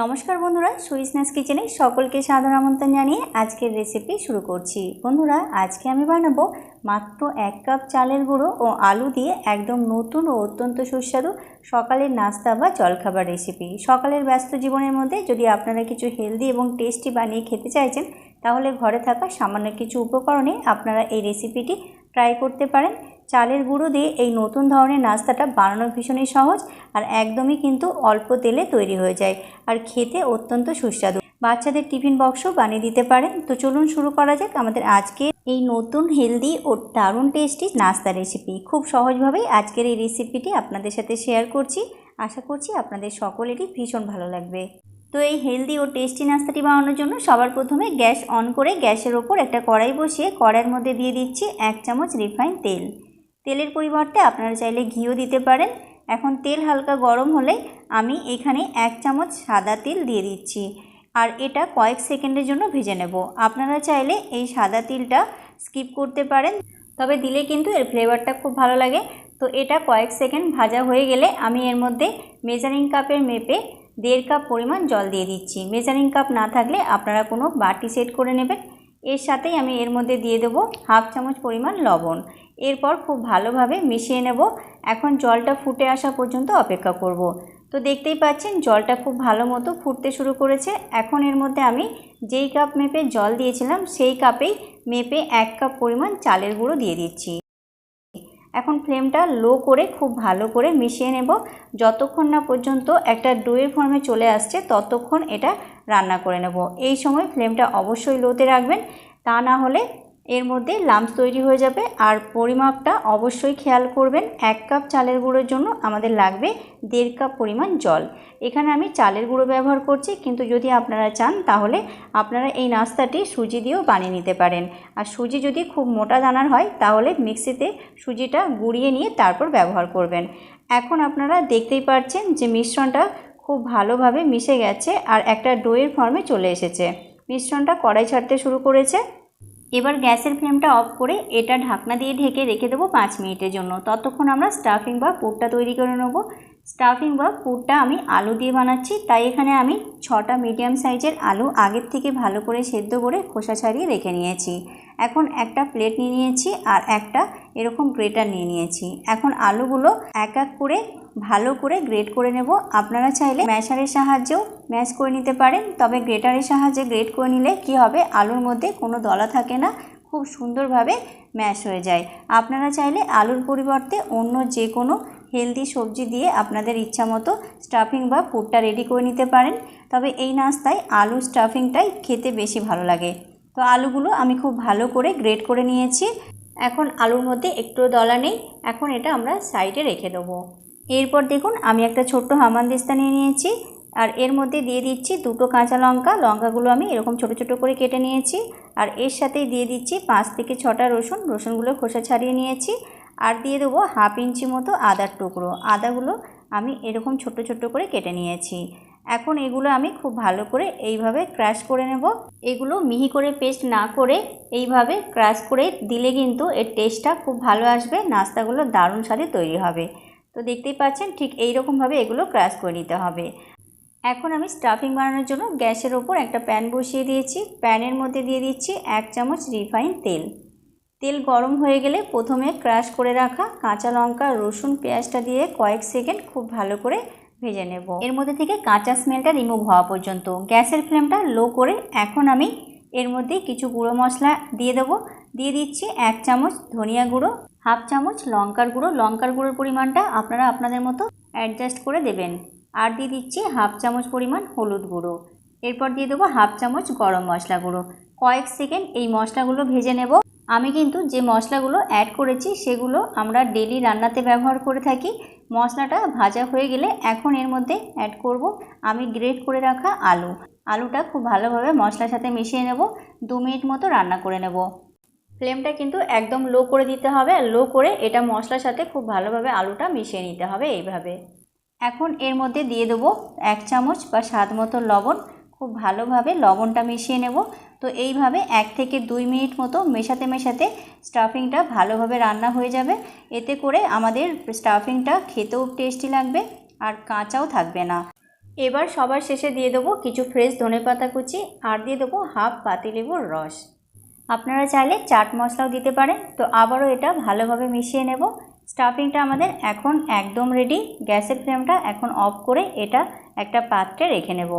নমস্কার বন্ধুরা সুইসনেস কিচেনে সকলকে সাদর আমন্ত্রণ জানিয়ে আজকের রেসিপি শুরু করছি। বন্ধুরা, আজকে আমি বানাবো মাত্র এক কাপ চালের গুঁড়ো ও আলু দিয়ে একদম নতুন ও অত্যন্ত সুস্বাদু সকালের নাস্তা বা জলখাবার রেসিপি সকালের ব্যস্ত জীবনের মধ্যে যদি আপনারা কিছু হেলদি এবং টেস্টি বানিয়ে খেতে চাইছেন, তাহলে ঘরে থাকা সামান্য কিছু উপকরণে আপনারা এই রেসিপিটি ট্রাই করতে পারেন। চালের গুঁড়ো দিয়ে এই নতুন ধরনের নাস্তাটা বানানো ভীষণই সহজ আর একদমই কিন্তু অল্প তেলে তৈরি হয়ে যায় আর খেতে অত্যন্ত সুস্বাদু। বাচ্চাদের টিফিন বক্সও বানিয়ে দিতে পারেন। তো চলুন শুরু করা যাক আমাদের আজকে এই নতুন হেলদি ও দারুণ টেস্টি নাস্তা রেসিপি। খুব সহজভাবেই আজকের এই রেসিপিটি আপনাদের সাথে শেয়ার করছি। আশা করছি আপনাদের সকলেরই ভীষণ ভালো লাগবে। তো এই হেলদি ও টেস্টি নাস্তাটি বানানোর জন্য সবার প্রথমে গ্যাস অন করে গ্যাসের ওপর একটা কড়াই বসিয়ে কড়াইয়ের মধ্যে দিয়ে দিচ্ছি এক চামচ রিফাইন তেল। তেলের পরিবর্তে আপনারা চাইলে ঘিও দিতে পারেন। এখন তেল হালকা গরম হলে আমি এখানে এক চামচ সাদা তেল দিয়ে দিচ্ছি। আর এটা কয়েক সেকেন্ডের জন্য ভেজে নেব। আপনারা চাইলে এই সাদা তিলটা স্কিপ করতে পারেন। তবে দিলে কিন্তু এর ফ্লেভারটা খুব ভালো লাগে। তো এটা কয়েক সেকেন্ড ভাজা হয়ে গেলে আমি এর মধ্যে মেজারিং কাপের মেপে দেড় কাপ পরিমাণ জল দিয়ে দিচ্ছি। মেজারিং কাপ না থাকলে আপনারা কোনো বাটি সেট করে নেবেন। এর সাথেই আমি এর মধ্যে দিয়ে দেবো হাফ চামচ পরিমাণ লবণ। এরপর খুব ভালোভাবে মিশিয়ে নেব। এখন জলটা ফুটে আসা পর্যন্ত অপেক্ষা করব। তো দেখতেই পাচ্ছেন, জলটা খুব ভালো মতো ফুটতে শুরু করেছে। এখন এর মধ্যে আমি যেই কাপ মেপে জল দিয়েছিলাম, সেই কাপেই মেপে এক কাপ পরিমাণ চালের গুঁড়ো দিয়ে দিচ্ছি। এখন ফ্লেমটা লো করে, খুব ভালো করে মিশিয়ে নেব। যতক্ষণ না পর্যন্ত একটা ডুয়ের ফর্মে চলে আসছে, ততক্ষণ এটা রান্না করে নেব। এই সময় ফ্লেমটা অবশ্যই লোতে রাখবেন। তা না হলে এর মধ্যে লাম্পস তৈরি হয়ে যাবে আর পরিমাপটা অবশ্যই খেয়াল করবেন। এক কাপ চালের গুঁড়োর জন্য আমাদের লাগবে দেড় কাপ পরিমাণ জল। এখানে আমি চালের গুঁড়ো ব্যবহার করছি, কিন্তু যদি আপনারা চান তাহলে আপনারা এই নাস্তাটি সুজি দিয়েও বানিয়ে নিতে পারেন। আর সুজি যদি খুব মোটা দানার হয় তাহলে মিক্সিতে সুজিটা গুঁড়িয়ে নিয়ে তারপর ব্যবহার করবেন। এখন আপনারা দেখতেই পাচ্ছেন যে মিশ্রণটা খুব ভালোভাবে মিশে গেছে আর একটা ডোয়ের ফর্মে চলে এসেছে। মিশ্রণটা কড়াই ছাড়তে শুরু করেছে। এবার গ্যাসের ফ্লেমটা অফ করে এটা ঢাকনা দিয়ে ঢেকে রেখে দেবো পাঁচ মিনিটের জন্য। ততক্ষণ আমরা স্টাফিং বা পুরটা তৈরি করে নেব। স্টাফিং বা পুরটা আমি আলু দিয়ে বানাচ্ছি। তাই এখানে আমি ছটা মিডিয়াম সাইজের আলু আগের থেকে ভালো করে সেদ্ধ করে খোসা ছাড়িয়ে রেখে নিয়েছি। এখন একটা প্লেট নিয়ে নিয়েছি আর একটা এরকম গ্রেটার নিয়ে নিয়েছি। এখন আলুগুলো এক এক করে ভালো করে গ্রেট করে নেব। আপনারা চাইলে ম্যাশারের সাহায্যেও ম্যাশ করে নিতে পারেন। তবে গ্রেটারের সাহায্যে গ্রেট করে নিলে কি হবে? আলুর মধ্যে কোনো দলা থাকে না। খুব সুন্দরভাবে ম্যাশ হয়ে যায়। আপনারা চাইলে আলুর পরিবর্তে অন্য যে কোনো হেলদি সবজি দিয়ে আপনাদের ইচ্ছা মতো স্টাফিং বা ফুডটা রেডি করে নিতে পারেন। তবে এই নাস্তায় আলু স্টাফিংটাই খেতে বেশি ভালো লাগে। তো আলুগুলো আমি খুব ভালো করে গ্রেট করে নিয়েছি। এখন আলুর মধ্যে একটু দলা নেই। এখন এটা আমরা সাইডে রেখে দেবো। এরপর দেখুন, আমি একটা ছোট্ট হামানদিস্তা নিয়ে নিয়েছি। আর এর মধ্যে দিয়ে দিচ্ছি দুটো কাঁচা লঙ্কা। লঙ্কাগুলো আমি এরকম ছোট ছোট করে কেটে নিয়েছি। আর এর সাথেই দিয়ে দিচ্ছি পাঁচ থেকে ছটা রসুন। রসুনগুলো খোসা ছাড়িয়ে নিয়েছি। আর দিয়ে দেবো হাফ ইঞ্চি মতো আদার টুকরো। আদাগুলো আমি এরকম ছোট ছোট করে কেটে নিয়েছি। এখন এগুলো আমি খুব ভালো করে এইভাবে ক্রাশ করে নেব। এগুলো মিহি করে পেস্ট না করে এইভাবে ক্রাশ করে দিলে কিন্তু এর টেস্টটা খুব ভালো আসবে, নাস্তাগুলো দারুণ স্বাদে তৈরি হবে। তো দেখতেই পাচ্ছেন, ঠিক এই রকমভাবে এগুলো ক্রাশ করে নিতে হবে। এখন আমি স্টাফিং বানানোর জন্য গ্যাসের ওপর একটা প্যান বসিয়ে দিয়েছি। প্যানের মধ্যে দিয়ে দিচ্ছি এক চামচ রিফাইন তেল। তেল গরম হয়ে গেলে প্রথমে ক্রাশ করে রাখা কাঁচা লঙ্কা, রসুন, পেঁয়াজটা দিয়ে কয়েক সেকেন্ড খুব ভালো করে ভেজে নেব। এর মধ্যে থেকে কাঁচা স্মেলটা রিমুভ হওয়া পর্যন্ত। গ্যাসের ফ্লেমটা লো করে এখন আমি এর মধ্যে কিছু গুঁড়ো মশলা দিয়ে দেবো। দিয়ে দিচ্ছি এক চামচ ধনিয়া গুঁড়ো, হাফ চামচ লঙ্কার গুঁড়ো। লঙ্কার গুঁড়োর পরিমাণটা আপনারা আপনাদের মতো অ্যাডজাস্ট করে দেবেন। আর দিয়ে দিচ্ছি হাফ চামচ পরিমাণ হলুদ গুঁড়ো। এরপর দিয়ে দেবো হাফ চামচ গরম মশলা গুঁড়ো। কয়েক সেকেন্ড এই মশলাগুলো ভেজে নেব। আমি কিন্তু যে মশলাগুলো অ্যাড করেছি সেগুলো আমরা ডেলি রান্নাতে ব্যবহার করে থাকি। মশলাটা ভাজা হয়ে গেলে এখন এর মধ্যে অ্যাড করব আমি গ্রেট করে রাখা আলু। আলুটা খুব ভালোভাবে মশলার সাথে মিশিয়ে নেব, দু মিনিট মতো রান্না করে নেব। ফ্লেমটা কিন্তু একদম লো করে দিতে হবে আর লো করে এটা মশলার সাথে খুব ভালোভাবে আলুটা মিশিয়ে নিতে হবে এইভাবে। এখন এর মধ্যে দিয়ে দেবো এক চামচ বা স্বাদ মতো লবণ। খুব ভালোভাবে লবণটা মিশিয়ে নেব। তো এইভাবে এক থেকে দুই মিনিট মতো মেশাতে মেশাতে স্টাফিংটা ভালোভাবে রান্না হয়ে যাবে। এতে করে আমাদের স্টাফিংটা খেতেও টেস্টি লাগবে আর কাঁচাও থাকবে না। এবার সবার শেষে দিয়ে দেবো কিছু ফ্রেশ ধনেপাতা কুচি আর দিয়ে দেবো হাফ পাতিলেবুর রস। আপনারা চাইলে চাট মশলাও দিতে পারেন। তো আবারও এটা ভালোভাবে মিশিয়ে নেব। স্টাফিংটা আমাদের এখন একদম রেডি গ্যাসের ফ্লেমটা এখন অফ করে এটা একটা পাত্রে রেখে নেব।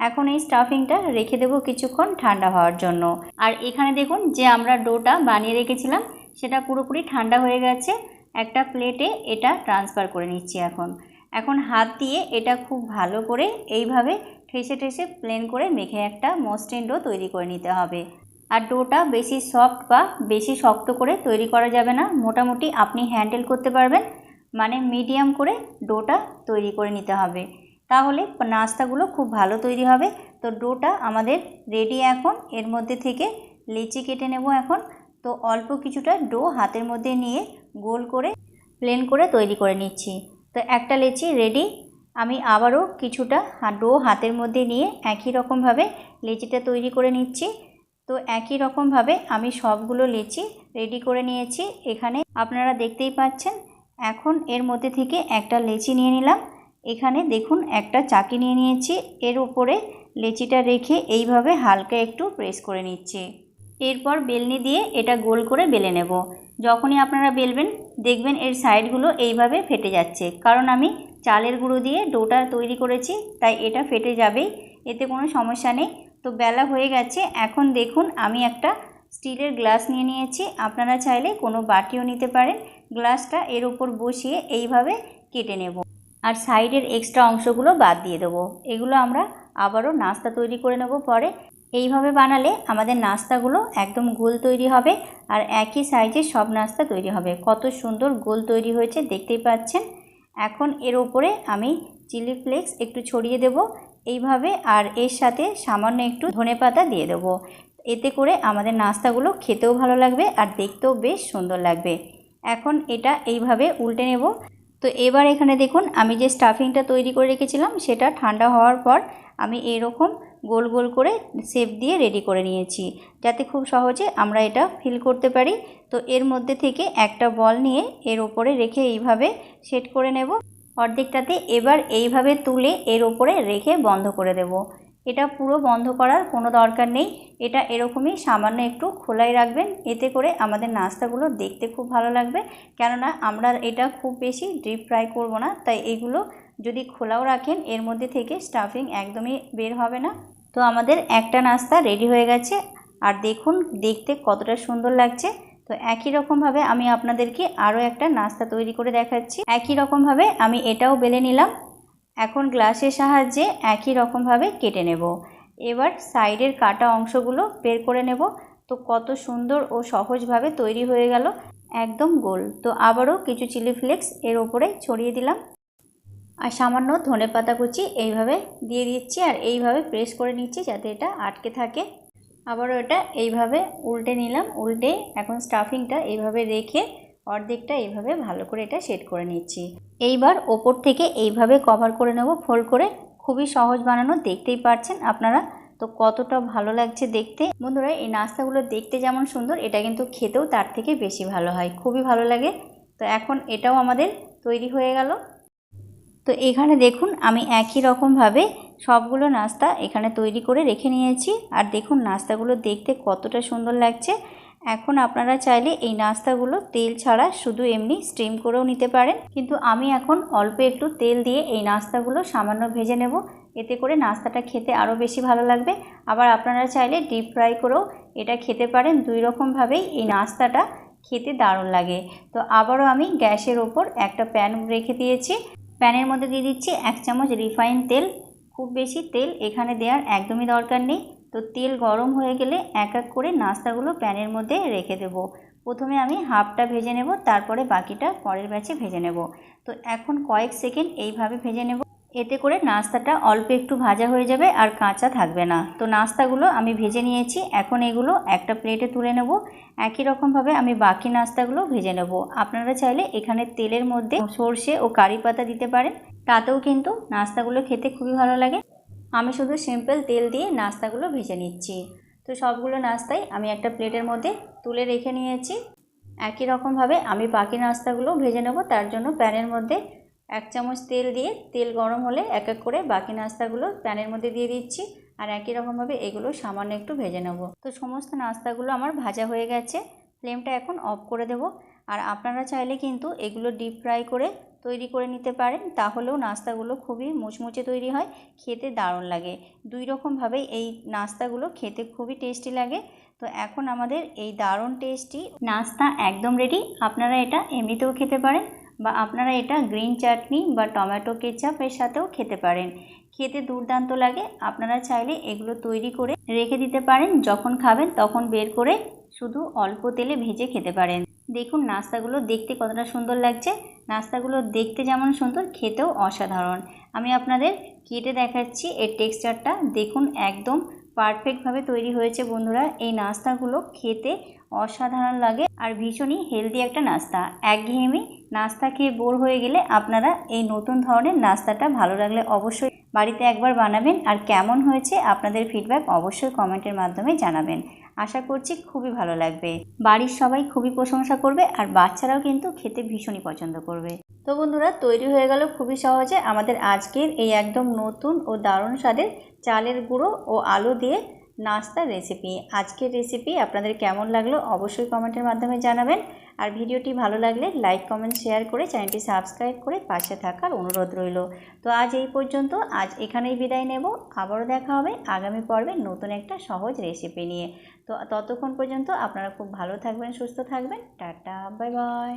এখন এই স্টাফিংটা রেখে দেবো কিছুক্ষণ ঠান্ডা হওয়ার জন্য। আর এখানে দেখুন যে আমরা ডোটা বানিয়ে রেখেছিলাম, সেটা পুরোপুরি ঠান্ডা হয়ে গেছে। একটা প্লেটে এটা ট্রান্সফার করে নিচ্ছি এখন। এখন হাত দিয়ে এটা খুব ভালো করে এইভাবে ঠেসে ঠেসে প্লেন করে মেখে একটা মসৃণ ডো তৈরি করে নিতে হবে। আর ডোটা বেশি সফট বা বেশি শক্ত করে তৈরি করা যাবে না, মোটামুটি আপনি হ্যান্ডেল করতে পারবেন। মানে মিডিয়াম করে ডোটা তৈরি করে নিতে হবে। তাহলে নাস্তাগুলো খুব ভালো তৈরি হবে। তো ডোটা আমাদের রেডি এখন। এর মধ্যে থেকে লিচি কেটে নেব এখন। তো অল্প কিছুটা ডো হাতের মধ্যে নিয়ে গোল করে প্লেন করে তৈরি করে নিচ্ছি। তো একটা লেচি রেডি আমি আবারও কিছুটা ডো হাতের মধ্যে নিয়ে একই রকমভাবে লেচিটা তৈরি করে নিচ্ছি। তো একই রকমভাবে আমি সবগুলো লেচি রেডি করে নিয়েছি। এখানে আপনারা দেখতেই পাচ্ছেন। এখন এর মধ্যে থেকে একটা লেচি নিয়ে নিলাম। এখানে দেখুন একটা চাকি নিয়ে নিয়েছি। এর উপরে লেচিটা রেখে এইভাবে হালকা একটু প্রেস করে নিচ্ছি। এরপর বেলনি দিয়ে এটা গোল করে বেলে নেব। যখনই আপনারা বেলবেন, দেখবেন এর সাইডগুলো এইভাবে ফেটে যাচ্ছে। কারণ আমি চালের গুঁড়ো দিয়ে ডোটা তৈরি করেছি, তাই এটা ফেটে যাবেই। এতে কোনো সমস্যা নেই। তো বেলা হয়ে গেছে। এখন দেখুন আমি একটা স্টিলের গ্লাস নিয়ে নিয়েছি। আপনারা চাইলে কোনো বাটিও নিতে পারেন। গ্লাসটা এর উপর বসিয়ে এইভাবে কেটে নেব। আর সাইডের এক্সট্রা অংশগুলো বাদ দিয়ে দেবো। এগুলো আমরা আবারও নাস্তা তৈরি করে নেব পরে। এইভাবে বানালে আমাদের নাস্তাগুলো একদম গোল তৈরি হবে আর একই সাইজের সব নাস্তা তৈরি হবে। কত সুন্দর গোল তৈরি হয়েছে, দেখতেই পাচ্ছেন? এখন এর ওপরে আমি চিলি ফ্লেক্স একটু ছড়িয়ে দেব। এইভাবে আর এর সাথে সামান্য একটু ধনেপাতা দিয়ে দেবো। এতে করে আমাদের নাস্তাগুলো খেতেও ভালো লাগবে আর দেখতেও বেশ সুন্দর লাগবে। এখন এটা এইভাবে উল্টে নেব। তো এবার এখানে দেখুন, আমি যে স্টাফিংটা তৈরি করে রেখেছিলাম, সেটা ঠান্ডা হওয়ার পর আমি এরকম গোল গোল করে শেপ দিয়ে রেডি করে নিয়েছি, যাতে খুব সহজে আমরা এটা ফিল করতে পারি। তো এর মধ্যে থেকে একটা বল নিয়ে এর ওপরে রেখে এইভাবে সেট করে নেব। অর্ধেকটাতে এবার এইভাবে তুলে এর ওপরে রেখে বন্ধ করে দেব। এটা পুরো বন্ধ করার কোনো দরকার নেই। এটা এরকমই সামান্য একটু খোলাই রাখবেন। এতে করে আমাদের নাস্তাগুলো দেখতে খুব ভালো লাগবে। কেননা আমরা এটা খুব বেশি ডিপ ফ্রাই করব না। তাই এগুলো যদি খোলাও রাখেন, এর মধ্যে থেকে স্টাফিং একদমই বের হবে না। তো আমাদের একটা নাস্তা রেডি হয়ে গেছে। আর দেখুন, দেখতে কতটা সুন্দর লাগছে। তো একই রকমভাবে আমি আপনাদেরকে আরও একটা নাস্তা তৈরি করে দেখাচ্ছি। একই রকমভাবে আমি এটাও বেলে নিলাম। এখন গ্লাসের সাহায্যে একই রকমভাবে কেটে নেব। এবার সাইডের কাটা অংশগুলো বের করে নেব। তো কত সুন্দর ও সহজভাবে তৈরি হয়ে গেল। একদম গোল। তো আবারও কিছু চিলি ফ্লেক্স এর ওপরে ছড়িয়ে দিলাম। আর সামান্য ধনে পাতা কুচি এইভাবে দিয়ে দিচ্ছি আর এইভাবে প্রেস করে নিচ্ছি যাতে এটা আটকে থাকে। আবারও এটা এইভাবে উল্টে নিলাম। উল্টে এখন স্টাফিংটা এইভাবে রেখে অর্ধেকটা এইভাবে ভালো করে এটা সেট করে নিচ্ছি। এইবার ওপর থেকে এইভাবে কভার করে নেব, ফোল্ড করে। খুবই সহজ বানানো, দেখতেই পারছেন আপনারা। তো কতটা ভালো লাগছে দেখতে। বন্ধুরা, এই নাস্তাগুলো দেখতে যেমন সুন্দর, এটা কিন্তু খেতেও তার থেকে বেশি ভালো হয়। খুবই ভালো লাগে। তো এখন এটাও আমাদের তৈরি হয়ে গেল। তো এখানে দেখুন, আমি একই রকমভাবে সবগুলো নাস্তা এখানে তৈরি করে রেখে নিয়েছি। আর দেখুন, নাস্তাগুলো দেখতে কতটা সুন্দর লাগছে। এখন আপনারা চাইলে এই নাস্তাগুলো তেল ছাড়া শুধু এমনি স্টিম করেও নিতে পারেন। কিন্তু আমি এখন অল্প একটু তেল দিয়ে এই নাস্তাগুলো সামান্য ভেজে নেব। এতে করে নাস্তাটা খেতে আরও বেশি ভালো লাগবে। আবার আপনারা চাইলে ডিপ ফ্রাই করেও এটা খেতে পারেন। দুই রকমভাবেই এই নাস্তাটা খেতে দারুণ লাগে। তো আবারও আমি গ্যাসের ওপর একটা প্যান রেখে দিয়েছি। প্যানের মধ্যে দিয়ে দিচ্ছি এক চামচ রিফাইন তেল। খুব বেশি তেল এখানে দেওয়ার একদমই দরকার নেই। তো তেল গরম হয়ে গেলে এক এক করে নাস্তাগুলো প্যানের মধ্যে রেখে দেব। প্রথমে আমি হাফটা ভেজে নেব, তারপরে বাকিটা পরের ব্যাচে ভেজে নেব। তো এখন কয়েক সেকেন্ড এইভাবে ভেজে নেব। এতে করে নাস্তাটা অল্প একটু ভাজা হয়ে যাবে আর কাঁচা থাকবে না। তো নাস্তাগুলো আমি ভেজে নিয়েছি, এখন এগুলো একটা প্লেটে তুলে নেব। একই রকমভাবে আমি বাকি নাস্তাগুলো ভেজে নেব। আপনারা চাইলে এখানে তেলের মধ্যে সর্ষে ও কারি পাতা দিতে পারেন, তাতেও কিন্তু নাস্তাগুলো খেতে খুবই ভালো লাগে। আমি শুধু সিম্পল তেল দিয়ে নাস্তাগুলো ভেজে নিচ্ছি। তো সবগুলো নাস্তাই আমি একটা প্লেটের মধ্যে তুলে রেখে নিয়েছি। একই রকমভাবে আমি বাকি নাস্তাগুলো ভেজে নেব, তার জন্য প্যানের মধ্যে এক চামচ তেল দিয়ে, তেল গরম হলে এক এক করে বাকি নাস্তাগুলো প্যানের মধ্যে দিয়ে দিচ্ছি আর একই রকমভাবে এগুলো সামান্য একটু ভেজে নেব। তো সমস্ত নাস্তাগুলো আমার ভাজা হয়ে গেছে ফ্লেমটা এখন অফ করে দেব। আর আপনারা চাইলে কিন্তু এগুলো ডিপ ফ্রাই করে তৈরি করে নিতে পারেন, তাহলেও নাস্তাগুলো খুবই মুচমুচে তৈরি হয়, খেতে দারুণ লাগে। দুই রকমভাবেই এই নাস্তাগুলো খেতে খুবই টেস্টি লাগে। তো এখন আমাদের এই দারুণ টেস্টি নাস্তা একদম রেডি আপনারা এটা এমনিতেও খেতে পারেন বা আপনারা এটা গ্রিন চাটনি বা টমেটো কেচাপের সাথেও খেতে পারেন। খেতে দুর্দান্ত লাগে। আপনারা চাইলে এগুলো তৈরি করে রেখে দিতে পারেন। যখন খাবেন তখন বের করে শুধু অল্প তেলে ভেজে খেতে পারেন। দেখুন নাস্তাগুলো দেখতে কতটা সুন্দর লাগছে। নাস্তাগুলো দেখতে যেমন সুন্দর, খেতেও অসাধারণ। আমি আপনাদের কেটে দেখাচ্ছি এর টেক্সচারটা। দেখুন একদম পারফেক্টভাবে তৈরি হয়েছে বন্ধুরা। এই নাস্তাগুলো খেতে অসাধারণ লাগে আর ভীষণই হেলদি একটা নাস্তা। একঘেয়েমি নাস্তা খেয়ে বোর হয়ে গেলে আপনারা এই নতুন ধরনের নাস্তাটা ভালো লাগলে অবশ্যই বাড়িতে একবার বানাবেন। আর কেমন হয়েছে আপনাদের ফিডব্যাক অবশ্যই কমেন্টের মাধ্যমে জানাবেন। আশা করছি খুবই ভালো লাগবে। বাড়ির সবাই খুবই প্রশংসা করবে আর বাচ্চারাও কিন্তু খেতে ভীষণই পছন্দ করবে। তো বন্ধুরা, তৈরি হয়ে গেল খুবই সহজে আমাদের আজকের এই একদম নতুন ও দারুণ স্বাদের চালের গুঁড়ো ও আলু দিয়ে নাস্তার রেসিপি আজকের রেসিপি আপনাদের কেমন লাগল অবশ্যই কমেন্টের মাধ্যমে জানাবেন। আর ভিডিওটি ভালো লাগলে লাইক কমেন্ট শেয়ার করে চ্যানেলটি সাবস্ক্রাইব করে পাশে থাকার অনুরোধ রইল। তো আজ এই পর্যন্ত, আজ এখানেই বিদায় নেব। আবারও দেখা হবে আগামী পর্বে নতুন একটা সহজ রেসিপি নিয়ে। তো ততক্ষণ পর্যন্ত আপনারা খুব ভালো থাকবেন, সুস্থ থাকবেন। Tata bye bye